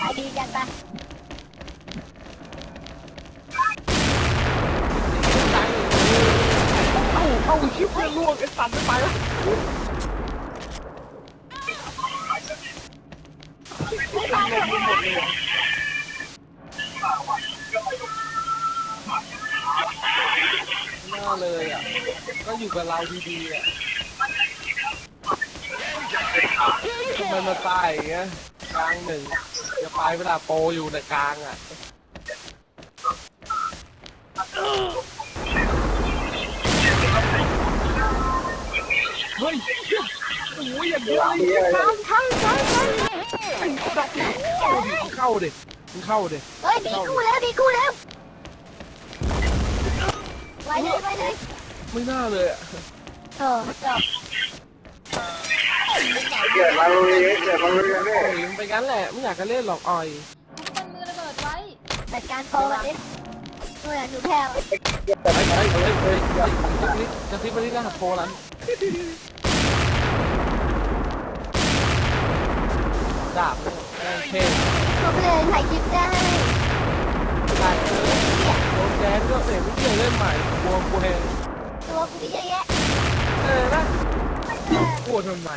ขายดีกันปะเอ้าเอ้าชิบเพื่อนล่วงไอ้สัตว์ไม่ไปแล้วน่าเลยอะ ก็อยู่กับเราดีๆอะทำไมมาตายอย่างเงี้ย กลางหนึ่งจะไปเวลาโปรอยู่ในกลางอะเฮ้ยโอ้ยอย่างนี้เลยใช่ใช่ใช่ไอ้ดับเข้าดิมึงเข้าดิเฮ้ยดีกูแล้วดีกูแล้วไว้เลยไว้เลยไม่น่าเลยอะเออจบ เกิดมาลุยเกิดมาลุยกันดิโอ้ยมันไปงั้นแหละไม่อยากจะเล่นหรอกอ่อยมันมือระเบิดไว้จัดการโปรมันดิเมื่อหนูแพ้วเฮ้ยเฮ้ยเฮ้ยเฮ้ยเฮ้ยจะซิบมาที่รหัสโทรนั้นดาบเนี่ยแม่งเท่จบเลยถ่ายคลิปได้ดาบเลยโดนแดนก็เสียไม่เกี่ยวเล่นใหม่กลัวกลัวแหงตัวกูเยอะแยะเออนะก ลัวทำไม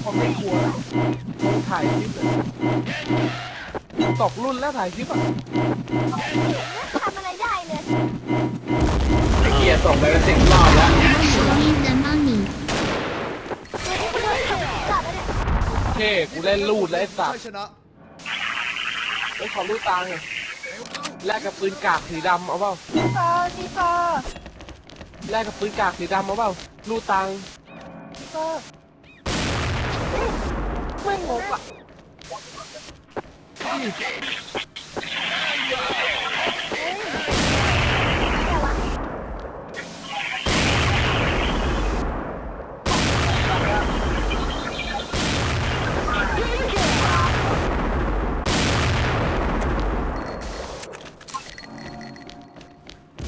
เขาไม่กลัวถ่ายคลิปเลยตกรุ่นแล้วถ่ายคลิปอะทำอะไรได้เลยไอ้เกียร์ส่งไปเป็นสิบรอบแล้วเนี่กูเล่นลูดแล้วไอ้สัตว์ไอ้ขอลูดตังค์อะแลกกับปืนกากสีดำเอาเปล่าซีโฟซีโฟแลกกับปืนกากสีดำเอาเปล่าลูดตังค์ซีโฟ ไม่งงอะ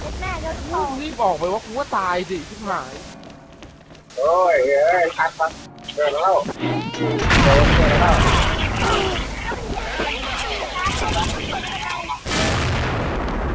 เล็ดแม่ก็ทมึงงรีบบอกไปว่ากูว่าตายดิชิบหมาย โอ้ยเอ้ยชัดปะ เกิดแล้วเจอแล้ว